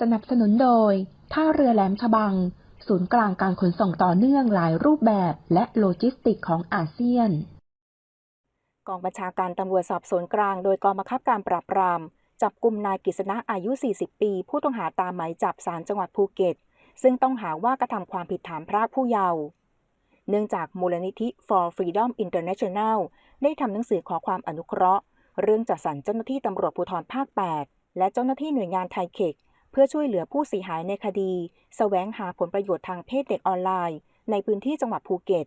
สนับสนุนโดย ท่าเรือแหลมฉบัง ศูนย์กลางการขนส่งต่อเนื่องหลายรูปแบบและโลจิสติกของอาเซียน กองบัญชาการตำรวจสอบสวนกลางโดยกองบังคับการปราบปราม จับกลุ่มนายกฤษณะอายุ 40 ปี ผู้ต้องหาตามหมายจับศาลจังหวัดภูเก็ต ซึ่งต้องหาว่ากระทำความผิดฐานพรากผู้เยาว์เนื่องจากมูลนิธิ For Freedom International ได้ทำหนังสือขอความอนุเคราะห์ เรื่องจัดสรรเจ้าหน้าที่ตำรวจภูธรภาค 8 และเจ้าหน้าที่หน่วยงานไทยเขก เพื่อช่วยเหลือผู้เสียหายในคดีแสวงหาผลประโยชน์ทางเพศเด็กออนไลน์ ในพื้นที่จังหวัดภูเก็ต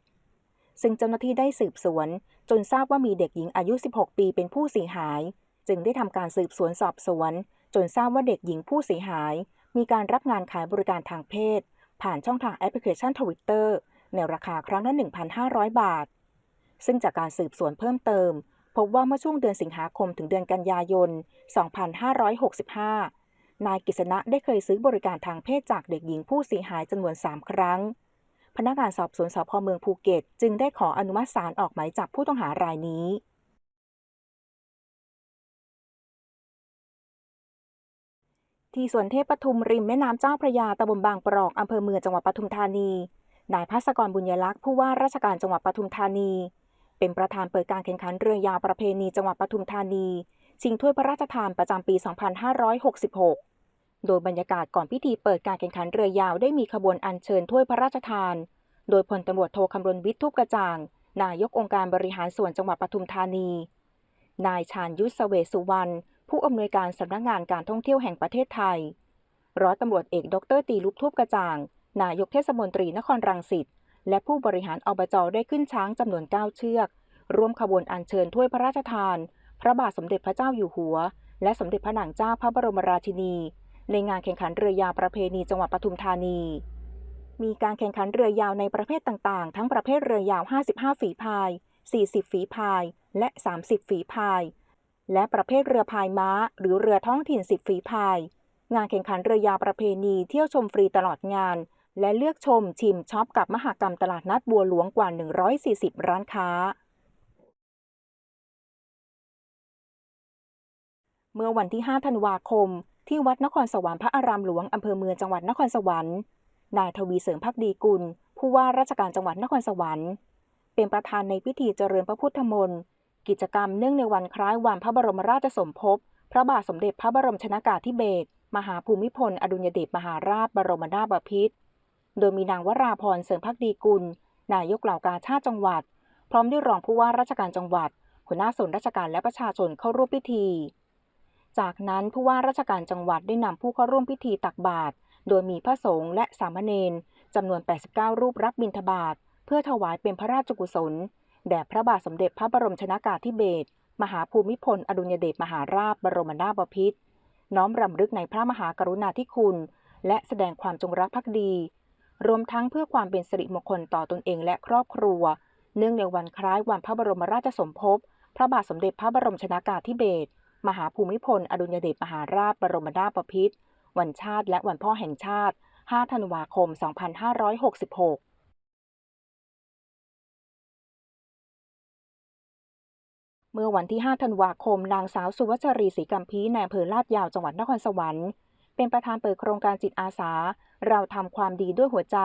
ซึ่งเจ้าหน้าที่ได้สืบสวน จนทราบว่ามีเด็กหญิงอายุ 16 ปีเป็นผู้เสียหาย จึงได้ทำการสืบสวนสอบสวน จนทราบว่าเด็กหญิงผู้เสียหาย มีการรับงานขายบริการทางเพศ ผ่านช่องทางแอปพลิเคชันทวิตเตอร์ในราคาครั้งละ 1,500 บาท ซึ่งจากการสืบสวนเพิ่มเติม พบว่าเมื่อช่วงเดือนสิงหาคมถึงเดือนกันยายน 2565 นายกฤษณะได้เคยซื้อบริการทางเพศจากเด็กหญิงผู้เสียหายจำนวน 3 ครั้ง พนักงานสอบสวนสพเมืองภูเก็ต จึงได้ขออนุมัติศาลออกหมายจับผู้ต้องหารายนี้ที่สวนเทพปทุมริมแม่น้ำเจ้าพระยาตำบลบางปรอกอำเภอเมืองจังหวัดปทุมธานี นายภัสกรบุญยลักษณ์ผู้ว่าราชการจังหวัดปทุมธานี เป็นประธานเปิดการแข่งขันเรือยาวประเพณีจังหวัดปทุมธานี ชิงถ้วยพระราชทานประจำปี 2566 โดยบรรยากาศก่อนพิธีเปิดการแข่งขันเรือยาวได้มีขบวนอัญเชิญถ้วยพระราชทาน โดยพลตำรวจโทคำรณวิทย์ทุบกระจ่าง นายกองค์การบริหารส่วนจังหวัดปทุมธานี นายชาญยุทธเสวสุวรรณผู้อำนวยการสำนักงานการท่องเที่ยวแห่งประเทศไทย ร้อยตำรวจเอกดรตีลุปทุบกระจ่าง นายกเทศมนตรีนครรังสิต และผู้บริหารอบจได้ขึ้นช้างจำนวน 9 เชือก ร่วมขบวนอัญเชิญถ้วยพระราชทาน พระบาทสมเด็จพระเจ้าอยู่หัว และสมเด็จพระนางเจ้าพระบรมราชินี ในงานแข่งขันเรือยาวประเพณีจังหวัดปทุมธานี มีการแข่งขันเรือยาวในประเภทต่างๆ ทั้งประเภทเรือยาว 55 ฝีพาย 40 ฝีพาย และ 30 ฝีพาย และประเภทเรือพายม้า หรือเรือท้องถิ่น 10 ฝีพาย งานแข่งขันเรือยาวประเพณีเที่ยวชมฟรีตลอดงาน และเลือกชมชิมช็อปกับมหกรรมตลาดนัดบัวหลวงกว่า 140 ร้านค้า เมื่อวันที่ 5 ธันวาคม ที่วัดนครสวรรค์พระอารามหลวงอำเภอเมืองจังหวัดนครสวรรค์ นายทวีเสริมพักดีกุล ผู้ว่าราชการจังหวัดนครสวรรค์ เป็นประธานในพิธีเจริญพระพุทธมนต์กิจกรรมเนื่องในวันคล้ายวันพระบรมราชสมภพ พระบาทสมเด็จพระบรมชนากาธิเบศร มหาภูมิพล อดุลยเดชมหาราชบรมนาถบพิตร โดยมีนางวราพรเสริมพักดีกุล นายกเหล่ากาชาติจังหวัด พร้อมด้วยรองผู้ว่าราชการจังหวัดหัวหน้าส่วนราชการและประชาชนเข้าร่วมพิธี จากนั้นผู้ว่าราชการจังหวัดได้นำผู้เข้าร่วมพิธีตักบาตรโดยมีพระสงฆ์และสามเณรจำนวน 89 รูปรับบิณฑบาตเพื่อถวายเป็นพระราชกุศลแด่พระบาทสมเด็จพระบรมชนากาธิเบศรมหาภูมิพล อดุลยเดชมหาราชบรมนาถบพิตรน้อมรำลึกในพระมหากรุณาธิคุณ และแสดงความจงรักภักดี รวมทั้งเพื่อความเป็นสิริมงคลต่อตนเองและครอบครัว เนื่องในวันคล้ายวันพระบรมราชสมภพ พระบาทสมเด็จพระบรมชนากาธิเบศร มหาภูมิพล อดุลยเดชมหาราชบรมนาถบพิตรวันชาติและวันพ่อแห่งชาติ 5 ธันวาคม 2566เมื่อวันที่ 5 ธันวาคม นางสาวสุวัชรีศรีกัมพีในอำเภอลาดยาวจังหวัดนครสวรรค์ เป็นประธานเปิดโครงการจิตอาสา เราทำความดีด้วยหัวใจ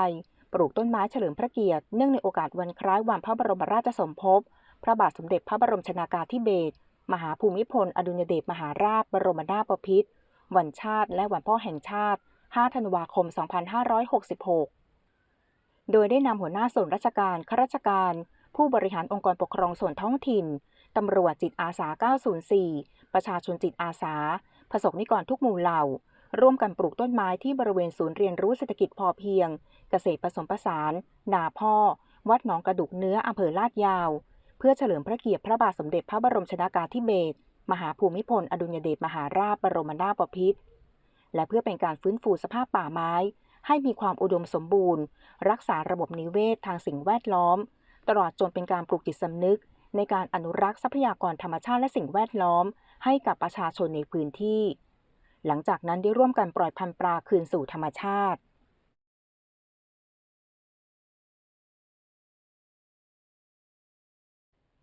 ปลูกต้นไม้เฉลิมพระเกียรติ เนื่องในโอกาสวันคล้ายวันพระบรมราชสมภพ พระบาทสมเด็จพระบรมชนากาธิเบศร มหาภูมิพล อดุลยเดชมหาราชบรมนาถบพิตรวันชาติ และวันพ่อแห่งชาติ 5 ธันวาคม 2566 โดยได้นำหัวหน้าส่วนราชการข้าราชการ ผู้บริหารองค์กรปกครองส่วนท้องถิ่นตำรวจจิตอาสา 904 ประชาชนจิตอาสา ประสบนิกรทุกหมู่เหล่า ร่วมกันปลูกต้นไม้ที่บริเวณศูนย์เรียนรู้เศรษฐกิจพอเพียง เกษตรผสมผสาน นาพ่อ วัดหนองกระดุกเนื้ออำเภอลาดยาว พื่อเฉลิมพระเกียรติพระบาทสมเด็จพระบรมชนากาธิเบศรมหาภูมิพล อดุลยเดชมหาราชบรมนาถบพิตรและเพื่อเป็นการฟื้นฟูสภาพป่าไม้ ให้มีความอุดมสมบูรณ์ รักษาระบบนิเวศทางสิ่งแวดล้อม ตลอดจนเป็นการปลูกจิตสำนึก ในการอนุรักษ์ทรัพยากรธรรมชาติและสิ่งแวดล้อม ให้กับประชาชนในพื้นที่ หลังจากนั้นได้ร่วมกันปล่อยพันธุ์ปลาคืนสู่ธรรมชาติ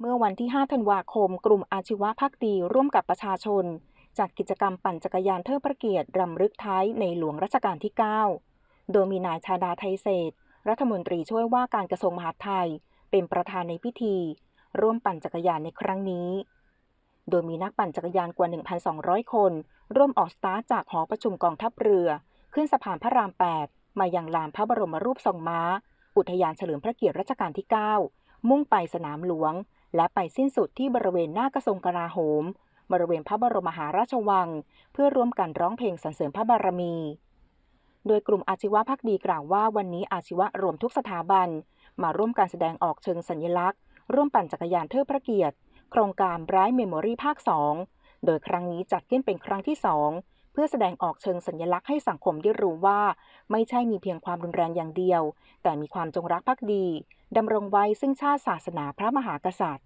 เมื่อวันที่ 5 ธันวาคม กลุ่มอาชีวะพักดีร่วมกับประชาชน จัดกิจกรรมปั่นจักรยานเทิดพระเกียรติรำลึกท้ายในหลวงรัชกาลที่ 9 โดยมีนายชาดาไทยเศษ รัฐมนตรีช่วยว่าการกระทรวงมหาดไทย เป็นประธานในพิธี ร่วมปั่นจักรยานในครั้งนี้ โดยมีนักปั่นจักรยานกว่า 1,200 คน ร่วมออกสตาร์จากหอประชุมกองทัพเรือ ขึ้นสะพานพระราม 8 มายังลานพระบรมรูปทรงม้า อุทยานเฉลิมพระเกียรติรัชกาลที่ 9 มุ่งไปสนามหลวง และไปสิ้นสุดที่บริเวณหน้ากระทรวงกลาโหม บริเวณพระบรมมหาราชวัง เพื่อร่วมกันร้องเพลงสรรเสริญพระบารมี โดยกลุ่มอาชีวะพักดีกล่าวว่าวันนี้อาชีวะรวมทุกสถาบัน มาร่วมการแสดงออกเชิงสัญลักษณ์ ร่วมปั่นจักรยานเทิดพระเกียรติ โครงการไบรท์เมมโมรีภาค 2 โดยครั้งนี้จัดขึ้นเป็นครั้งที่ 2 เพื่อแสดงออกเชิงสัญลักษณ์ให้สังคมได้รู้ว่า ไม่ใช่มีเพียงความรุนแรงอย่างเดียว แต่มีความจงรักภักดี ดำรงไว้ซึ่งชาติศาสนาพระมหากษัตริย์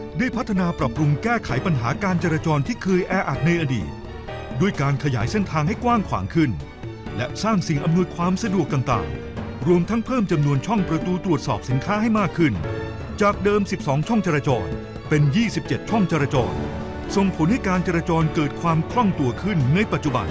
ได้พัฒนาปรับปรุงแก้ไขปัญหาการจราจรที่เคยแออัดในอดีต ด้วยการขยายเส้นทางให้กว้างขวางขึ้น และสร้างสิ่งอำนวยความสะดวกต่างๆ รวมทั้งเพิ่มจำนวนช่องประตูตรวจสอบสินค้าให้มากขึ้น จากเดิม 12 ช่องจราจร เป็น 27 ช่องจราจร ส่งผลให้การจราจรเกิดความคล่องตัวขึ้นในปัจจุบัน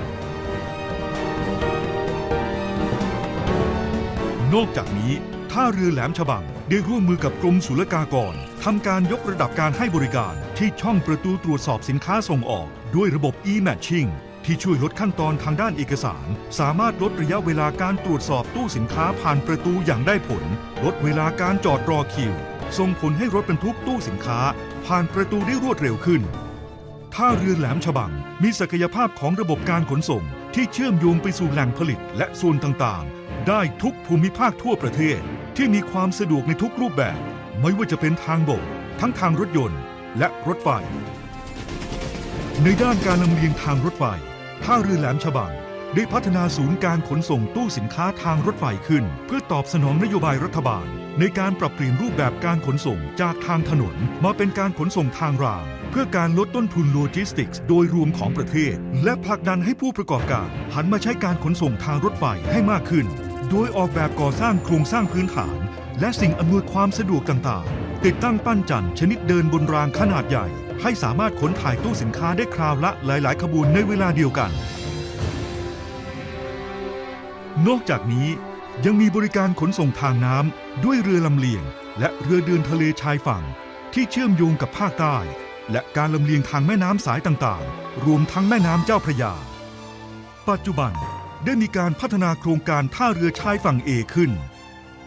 นอกจากนี้ท่าเรือแหลมฉบังได้ร่วมมือกับกรมศุลกากร ทำการยกระดับการให้บริการที่ช่องประตูตรวจสอบสินค้าส่งออก ด้วยระบบ e-matching ที่ช่วยลดขั้นตอนทางด้านเอกสาร สามารถลดระยะเวลาการตรวจสอบตู้สินค้าผ่านประตูอย่างได้ผล ลดเวลาการจอดรอคิว ส่งผลให้รถบรรทุกตู้สินค้า ผ่านประตูได้รวดเร็วขึ้น ท่าเรือแหลมฉบัง มีศักยภาพของระบบการขนส่ง ที่เชื่อมโยงไปสู่แหล่งผลิตและส่วนต่างๆ ได้ทุกภูมิภาคทั่วประเทศ ที่มีความสะดวกในทุกรูปแบบ ไม่ว่าจะเป็นทางบก ทั้งทางรถยนต์ และรถไฟ ในด้านการลำเลียงทางรถไฟ ท่าเรือแหลมฉบัง ได้พัฒนาศูนย์การขนส่งตู้สินค้าทางรถไฟขึ้น เพื่อตอบสนองนโยบายรัฐบาล ในการปรับเปลี่ยนรูปแบบการขนส่งจากทางถนน มาเป็นการขนส่งทางราง เพื่อการลดต้นทุนโลจิสติกส์โดยรวมของประเทศ และผลักดันให้ผู้ประกอบการ หันมาใช้การขนส่งทางรถไฟให้มากขึ้น โดยออกแบบก่อสร้างโครงสร้างพื้นฐาน และสิ่งอำนวยความสะดวกต่างๆ ติดตั้งปั้นจันทร์ชนิดเดินบนรางขนาดใหญ่ ให้สามารถขนถ่ายตู้สินค้าได้คราวละหลาย ๆ ขบวนในเวลาเดียวกัน นอกจากนี้ยังมีบริการขนส่งทางน้ำด้วยเรือลำเลียง และเรือเดินทะเลชายฝั่ง ที่เชื่อมโยงกับภาคใต้ และการลำเลียงทางแม่น้ำสายต่างๆ รวมทั้งแม่น้ำเจ้าพระยา ปัจจุบันได้มีการพัฒนาโครงการท่าเรือชายฝั่งเอขึ้น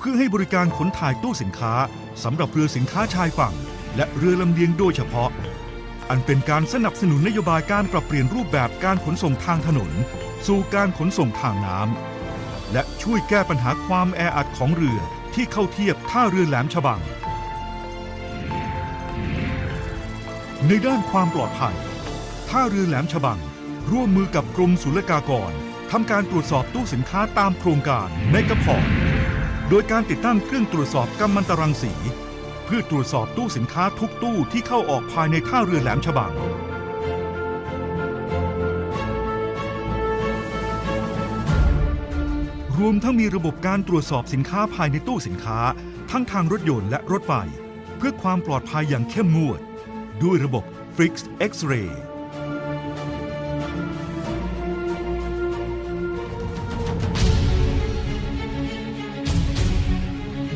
พื่อให้บริการขนถ่ายตู้สินค้าสำหรับเรือสินค้าชายฝั่ง และเรือลำเลียงโดยเฉพาะ อันเป็นการสนับสนุนนโยบายการปรับเปลี่ยนรูปแบบการขนส่งทางถนน สู่การขนส่งทางน้ำและช่วยแก้ปัญหาความแออัดของเรือที่เข้าเทียบท่าเรือแหลมฉบัง ในด้านความปลอดภัยท่าเรือแหลมฉบัง ร่วมมือกับกรมศุลกากรทำการตรวจสอบตู้สินค้าตามโครงการในกระพอร์ โดยการติดตั้งเครื่องตรวจสอบกัมมันตรังสี เพื่อตรวจสอบตู้สินค้าทุกตู้ที่เข้าออกภายในท่าเรือแหลมฉบังรวมทั้งมีระบบการตรวจสอบสินค้าภายในตู้สินค้า ทั้งทางรถยนต์และรถไฟ เพื่อความปลอดภัยอย่างเข้มงวด ด้วยระบบ Fixed X-ray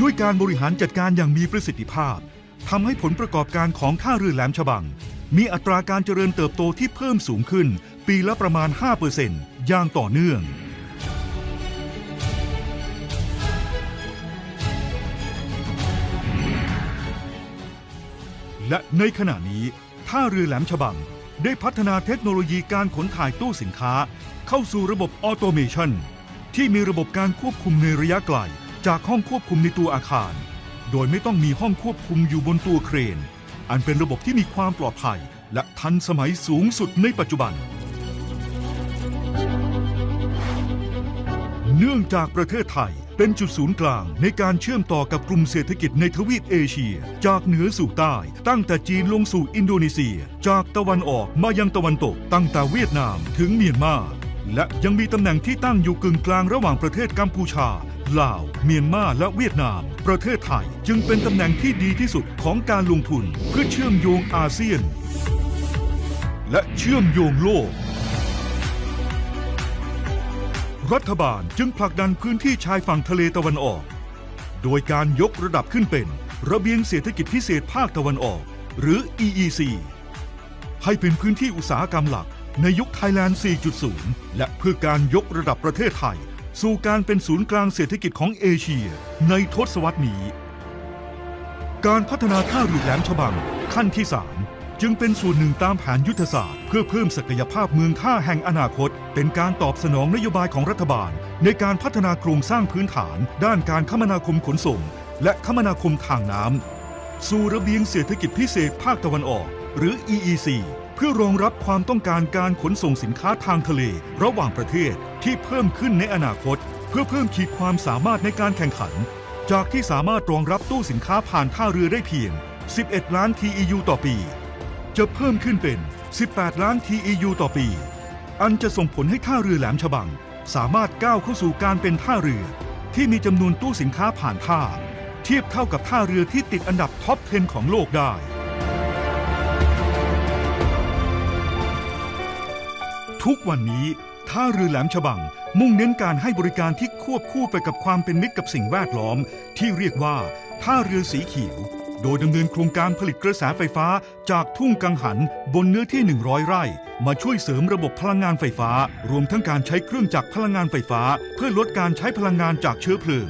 ด้วยการบริหารจัดการอย่างมีประสิทธิภาพทำให้ผลประกอบการของท่าเรือแหลมฉบัง มีอัตราการเจริญเติบโตที่เพิ่มสูงขึ้น ปีละประมาณ 5%อย่างต่อเนื่องและในขณะนี้ ท่าเรือแหลมฉบัง ได้พัฒนาเทคโนโลยีการขนถ่ายตู้สินค้า เข้าสู่ระบบออโตเมชันที่มีระบบการควบคุมในระยะไกล จากห้องควบคุมในตัวอาคาร โดยไม่ต้องมีห้องควบคุมอยู่บนตัวเครน อันเป็นระบบที่มีความปลอดภัย และทันสมัยสูงสุดในปัจจุบัน เนื่องจากประเทศไทยเป็นจุดศูนย์กลางในการเชื่อมต่อกับกลุ่มเศรษฐกิจในทวีปเอเชีย จากเหนือสู่ใต้ ตั้งแต่จีนลงสู่อินโดนีเซีย จากตะวันออกมายังตะวันตก ตั้งแต่เวียดนามถึงเมียนมา และยังมีตำแหน่งที่ตั้งอยู่กึ่งกลางระหว่างประเทศกัมพูชา ลาว เมียนมาและเวียดนาม ประเทศไทยจึงเป็นตำแหน่งที่ดีที่สุดของการลงทุนเพื่อเชื่อมโยงอาเซียน และเชื่อมโยงโลก รัฐบาลจึงผลักดันพื้นที่ชายฝั่งทะเลตะวันออก โดยการยกระดับขึ้นเป็น ระเบียงเศรษฐกิจพิเศษภาคตะวันออก หรือ EEC ให้เป็นพื้นที่อุตสาหกรรมหลักในยุคไทยแลนด์ 4.0 และเพื่อการยกระดับประเทศไทย สู่การเป็นศูนย์กลางเศรษฐกิจของเอเชีย ในทศวรรษนี้ การพัฒนาท่าเรือแหลมฉบังขั้นที่ 3 จึงเป็นส่วนหนึ่งตามแผนยุทธศาสตร์ เพื่อเพิ่มศักยภาพเมืองท่าแห่งอนาคต เป็นการตอบสนองนโยบายของรัฐบาล ในการพัฒนาโครงสร้างพื้นฐาน ด้านการคมนาคมขนส่ง และคมนาคมทางน้ำสู่ระเบียงเศรษฐกิจพิเศษภาคตะวันออก หรือ EEC เพื่อรองรับความต้องการการขนส่งสินค้าทางทะเล ระหว่างประเทศที่เพิ่มขึ้นในอนาคต เพื่อเพิ่มขีดความสามารถในการแข่งขัน จากที่สามารถรองรับตู้สินค้าผ่านท่าเรือได้เพียง 11 ล้าน TEU ต่อปี จะเพิ่มขึ้นเป็น 18 ล้าน TEU ต่อปี อันจะส่งผลให้ท่าเรือแหลมฉบัง สามารถก้าวเข้าสู่การเป็นท่าเรือ ที่มีจำนวนตู้สินค้าผ่านท่า เทียบเท่ากับท่าเรือที่ติดอันดับท็อป 10 ของโลกได้ ทุกวันนี้ท่าเรือแหลมฉบัง มุ่งเน้นการให้บริการที่ควบคู่ไปกับความเป็นมิตรกับสิ่งแวดล้อม ที่เรียกว่าท่าเรือสีเขียว โดยดำเนินโครงการผลิตกระแสไฟฟ้าจากทุ่งกังหันบนเนื้อที่ 100 ไร่ มาช่วยเสริมระบบพลังงานไฟฟ้า รวมทั้งการใช้เครื่องจักรพลังงานไฟฟ้า เพื่อลดการใช้พลังงานจากเชื้อเพลิง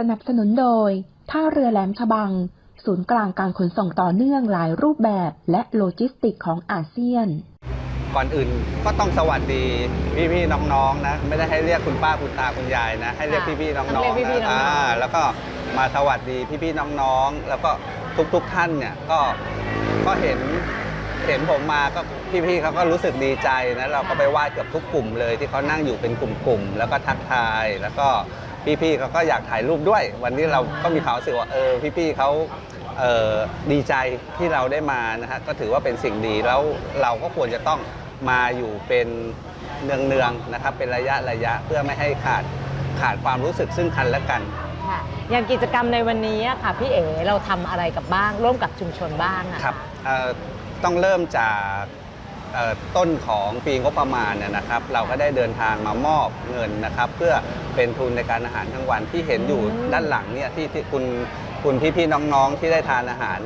สนับสนุนโดย ท่าเรือแหลมฉบัง ศูนย์กลางการขนส่งต่อเนื่องหลายรูปแบบและโลจิสติกของอาเซียน ก่อนอื่นก็ต้องสวัสดีพี่ๆน้องๆนะไม่ได้ให้เรียกคุณป้าคุณตาคุณยายนะ ให้เรียกค่ะพี่ๆน้องต้องเรียกๆพี่ๆนะน้องๆ อ่าแล้วก็มาสวัสดีพี่ๆน้องๆแล้วก็ทุกๆท่านเนี่ยก็ก็เห็นเห็นผมมาก็พี่ๆเขาก็รู้สึกดีใจนะเราก็ไปไหว้เกือบทุกกลุ่มเลยที่เขานั่งอยู่เป็นกลุ่มๆแล้วก็ทักทายแล้วก็ พี่ๆเขาก็อยากถ่ายรูปด้วย วันนี้เราก็มีความรู้สึกว่าเออพี่ๆเขาเอ่อดีใจที่เราได้มานะฮะก็ถือว่าเป็นสิ่งดีแล้วเราก็ควรจะต้องมาอยู่เป็นเนืองๆนะครับเป็นระยะระยะเพื่อไม่ให้ขาดขาดความรู้สึกซึ่งกันและกันค่ะอย่างกิจกรรมในวันนี้อะค่ะพี่เอ๋เราทำอะไรกับบ้างร่วมกับชุมชนบ้างอะครับเอ่อต้องเริ่มจากเอ่อ ต้นของปีงบประมาณเนี่ยนะครับ เราก็ได้เดินทางมามอบเงินนะครับ เพื่อเป็นทุนในการอาหารกลางวันที่เห็นอยู่ด้านหลังเนี่ยที่ที่คุณคุณพี่ๆน้องๆ ที่ได้ทานอาหาร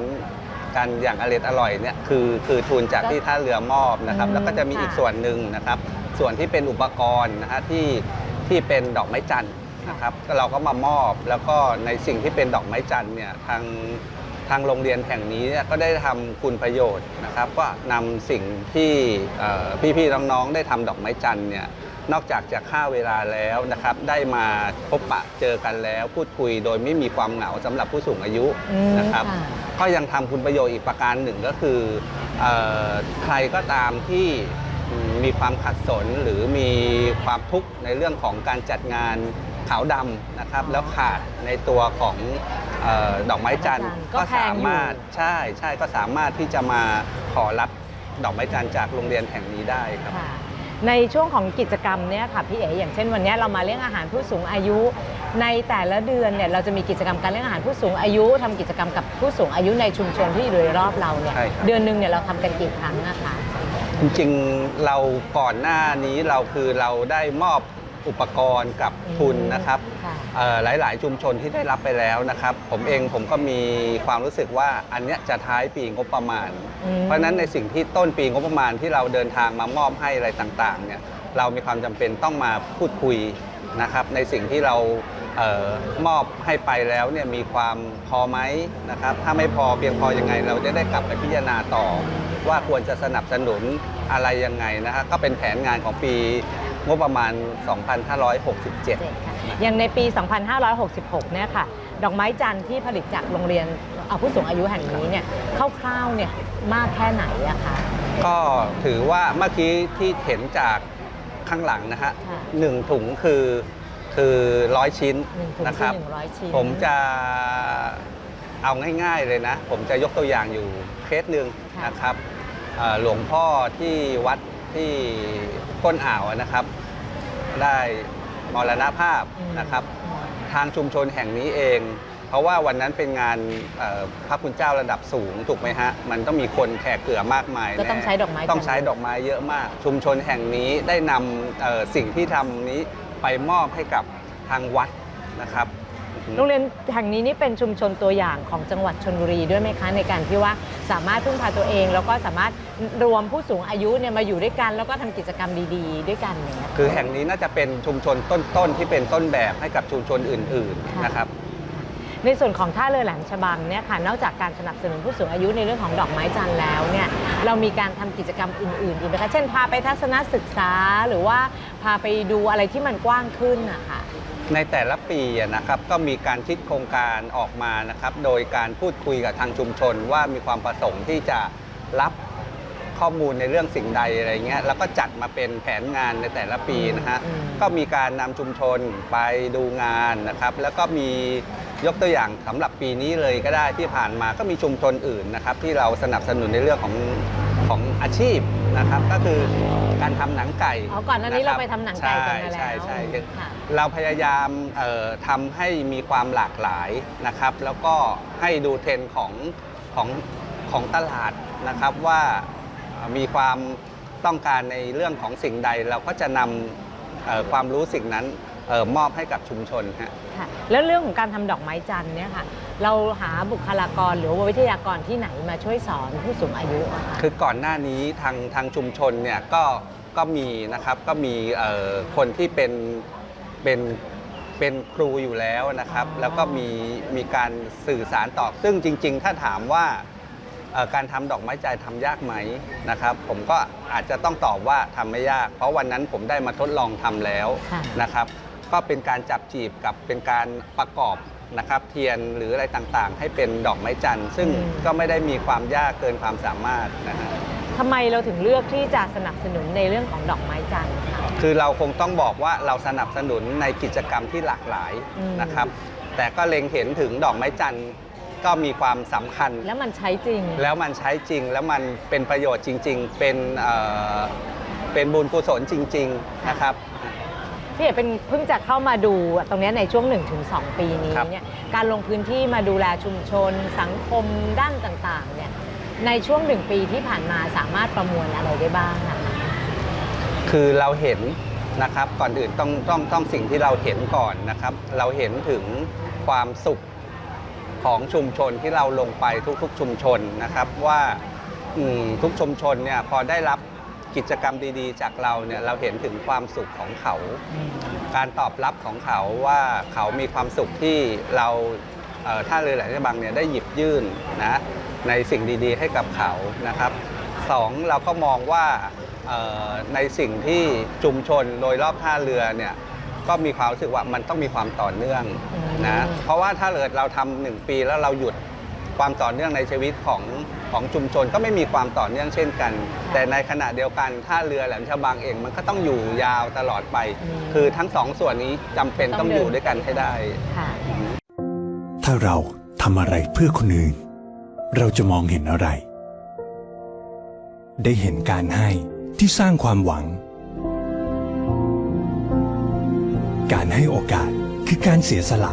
กันอย่างอร่อยอร่อยเนี่ยคือคือทุนจากที่ท่าเรือมอบนะครับ แล้วก็จะมีอีกส่วนหนึ่งนะครับ ส่วนที่เป็นอุปกรณ์นะฮะที่ที่เป็นดอกไม้จันทร์นะครับก็เราก็มามอบแล้วก็ในสิ่งที่เป็นดอกไม้จันทร์เนี่ยทาง ทางโรงเรียนแห่งนี้เนี่ยก็ได้ทำคุณประโยชน์นะครับ ก็นำสิ่งที่เอ่อพี่ๆน้องๆได้ทำดอกไม้จันทร์เนี่ยนอกจากจะฆ่าเวลาแล้วนะครับ ได้มาพบปะเจอกันแล้ว พูดคุยโดยไม่มีความเหงาสำหรับผู้สูงอายุอืมนะครับค่ะก็ยังทำคุณประโยชน์อีกประการหนึ่งก็คือเออใครก็ตามที่มีความขัดสนหรือมีความทุกข์ในเรื่องของการจัดงาน ขาวดำนะครับ แล้วขาดในตัวของเออดอกไม้จันทร์ก็ก็แพงอยู่สามารถใช่ใช่ก็สามารถที่จะมาขอรับดอกไม้จันทร์จากโรงเรียนแห่งนี้ได้ครับ ค่ะในช่วงของกิจกรรมเนี่ยค่ะพี่เอ๋อย่างเช่นวันนี้เรามาเลี้ยงอาหารผู้สูงอายุ ในแต่ละเดือนเนี่ยเราจะมีกิจกรรมการเลี้ยงอาหารผู้สูงอายุทำกิจกรรมกับผู้สูงอายุในชุมชนที่อยู่โดยรอบเราเนี่ยใช่ครับ เดือนหนึ่งเนี่ยเราทำกันกี่ครั้งอะคะ จริงๆเราก่อนหน้านี้เราคือเราได้มอบ อุปกรณ์กับทุนนะครับค่ะเอ่อหลาย ๆ ชุมชนที่ได้รับไปแล้วนะครับ ผมเองผมก็มีความรู้สึกว่าอันเนี้ยจะท้ายปีงบประมาณ อืม เพราะฉะนั้นในสิ่งที่ต้นปีงบประมาณที่เราเดินทางมามอบให้อะไรต่างๆเนี่ยเรามีความจำเป็นต้องมาพูดคุยนะครับในสิ่งที่เราเออมอบให้ไปแล้วเนี่ยมีความพอไหมนะครับถ้าไม่พอเพียงพอยังไง เราจะได้กลับไปพิจารณาต่อ ว่าควรจะสนับสนุนอะไรยังไงนะฮะก็เป็นแผนงานของปี งบประมาณ 2567ค่ะอย่างในปี 2566 เนี่ยค่ะ ดอกไม้จันทร์ที่ผลิตจากโรงเรียนเอาผู้สูงอายุแห่งนี้เนี่ยคร่าวๆเนี่ยมากแค่ไหนอะคะ ก็ถือว่าเมื่อกี้ที่เห็นจากข้างหลังนะฮะค่ะ หนึ่งถุงคือคือร้อยชิ้นหนึ่งถุงนะคคือรับหนึ่งร้อยชิ้น ผมจะเอาง่ายๆเลยนะ ผมจะยกตัวอย่างอยู่เคสหนึ่งค่ะ นะครับเอ่อหลวงพ่อที่วัด ที่ก้นอ่าวนะครับ ได้มรณภาพอืมนะครับ ทางชุมชนแห่งนี้เอง เพราะว่าวันนั้นเป็นงานเอ่อพระคุณเจ้าระดับสูงถูกไหมฮะมันต้องมีคนแขกเกลือมากมายก็ต้องแน่ใช้ดอกไม้ต้องใช้ดอกไม้เยอะมาก ชุมชนแห่งนี้ได้นำเอ่อสิ่งที่ทำนี้ไปมอบให้กับทางวัดนะครับ โรงเรียนแห่งนี้นี่เป็นชุมชนตัวอย่างของจังหวัดชนบุรีด้วยไหมคะในการที่ว่าสามารถพึ่งพาตัวเอง แล้วก็สามารถรวมผู้สูงอายุเนี่ยมาอยู่ด้วยกัน แล้วก็ทำกิจกรรมดีๆ ด้วยกันอย่างเงี้ยคือแห่งนี้น่าจะเป็นชุมชนต้นๆที่เป็นต้นแบบให้กับชุมชนอื่นค่ะๆนะครับในส่วนของท่าเรือแหลมฉบังเนี่ยค่ะนอกจากการสนับสนุนผู้สูงอายุในเรื่องของดอกไม้จันทร์แล้วเนี่ยเรามีการทำกิจกรรมอื่นๆอีกไหมคะเช่นพาไปทัศนศึกษาหรือว่าพาไปดูอะไรที่มันกว้างขึ้นนะคะ ในแต่ละปีอะนะครับก็มีการคิดโครงการออกมานะครับ โดยการพูดคุยกับทางชุมชนว่ามีความประสงค์ที่จะรับข้อมูลในเรื่องสิ่งใดอะไรเงี้ยแล้วก็จัดมาเป็นแผนงานในแต่ละปีนะฮะอืมก็มีการนำชุมชนไปดูงานนะครับ แล้วก็มียกตัวอย่างสำหรับปีนี้เลยก็ได้ที่ผ่านมาก็มีชุมชนอื่นนะครับ ที่เราสนับสนุนในเรื่องของ ของอาชีพนะครับ ก็คือการทำหนังไก่อ๋อก่อนหน้านี้ะคเราบไปทำหนังไก่กันมาแล้วใช่ใช่ใช่ค่ะเราพยายามเอ่อทำให้มีความหลากหลายนะครับ แล้วก็ให้ดูเทรนด์ของของของตลาดนะครับว่าเอ่อมีความต้องการในเรื่องของสิ่งใด เราก็จะนำเอ่อความรู้สิ่งนั้นเออมอบให้กับชุมชนฮะค่ะแล้วเรื่องของการทำดอกไม้จันทร์เนี่ยค่ะ เราหาบุคลากรหรือว่าวิทยากรที่ไหนมาช่วยสอนผู้สูงอายุอะคะคือก่อนหน้านี้ทางทางชุมชนเนี่ยก็ก็มีนะครับก็มีเอ่อคนที่เป็นเป็นเป็นครูอยู่แล้วนะครับ แล้วก็มีมีการสื่อสารต่อซึ่งจริง ๆ ถ้าถามว่าเอ่อการทำดอกไม้ใจทำยากไหมนะครับ ผมก็อาจจะต้องตอบว่าทำไม่ยาก เพราะวันนั้นผมได้มาทดลองทำแล้ว ค่ะ นะครับก็เป็นการจับจีบกับเป็นการประกอบ นะครับเทียนหรืออะไรต่างๆ ให้เป็นดอกไม้จันทร์ซึ่งอืมก็ไม่ได้มีความยากเกินความสามารถนะฮะทำไมเราถึงเลือกที่จะสนับสนุนในเรื่องของดอกไม้จันทร์คะ คือเราคงต้องบอกว่าเราสนับสนุนในกิจกรรมที่หลากหลายอืม นะครับ แต่ก็เล็งเห็นถึงดอกไม้จันทร์ก็มีความสำคัญ แล้วมันใช้จริง แล้วมันใช้จริงแล้วมันเป็นประโยชน์จริง ๆ เป็นเอ่อเป็นบุญกุศลจริง ๆ นะครับ พี่เอกเป็นเพิ่งจะเข้ามาดูตรงเนี้ยในช่วง 1-2 ปีนี้ครับ เนี่ยการลงพื้นที่มาดูแลชุมชน สังคมด้านต่างๆเนี่ยในช่วงหนึ่งปีที่ผ่านมาสามารถประมวลอะไรได้บ้างนะคะคือเราเห็นนะครับก่อนอื่นต้องต้องต้องสิ่งที่เราเห็นก่อนนะครับ เราเห็นถึงความสุขของชุมชนที่เราลงไปทุกๆชุมชนนะครับว่าอืมทุกชุมชนเนี่ยพอได้รับ กิจกรรมดีๆ จากเราเนี่ยเราเห็นถึงความสุขของเขา การตอบรับของเขาว่าเขามีความสุขที่เราเอ่อท่าเรือแหลมฉบังเนี่ยได้หยิบยื่นนะในสิ่งดีๆ ให้กับเขานะครับสองเราก็มองว่าเอ่อในสิ่งที่ชุมชนโดยรอบท่าเรือเนี่ยก็มีความรู้สึกว่ามันต้องมีความต่อเนื่องอืมนะเพราะว่าถ้าเกิดเราทำหนึ่งปีแล้วเราหยุด ความต่อเนื่องในชีวิตของของชุมชนก็ไม่มีความต่อเนื่องเช่นกัน แต่ในขณะเดียวกันท่าเรือแหลมฉบังเองมันก็ต้องอยู่ยาวตลอดไปอืมคือทั้งสองส่วนนี้จำเป็นต้ต้อองงเดินอยู่ด้วยกันให้ได้ค่ะถ้าเราทำอะไรเพื่อคนอื่น เราจะมองเห็นอะไร ได้เห็นการให้ที่สร้างความหวัง การให้โอกาสคือการเสียสละ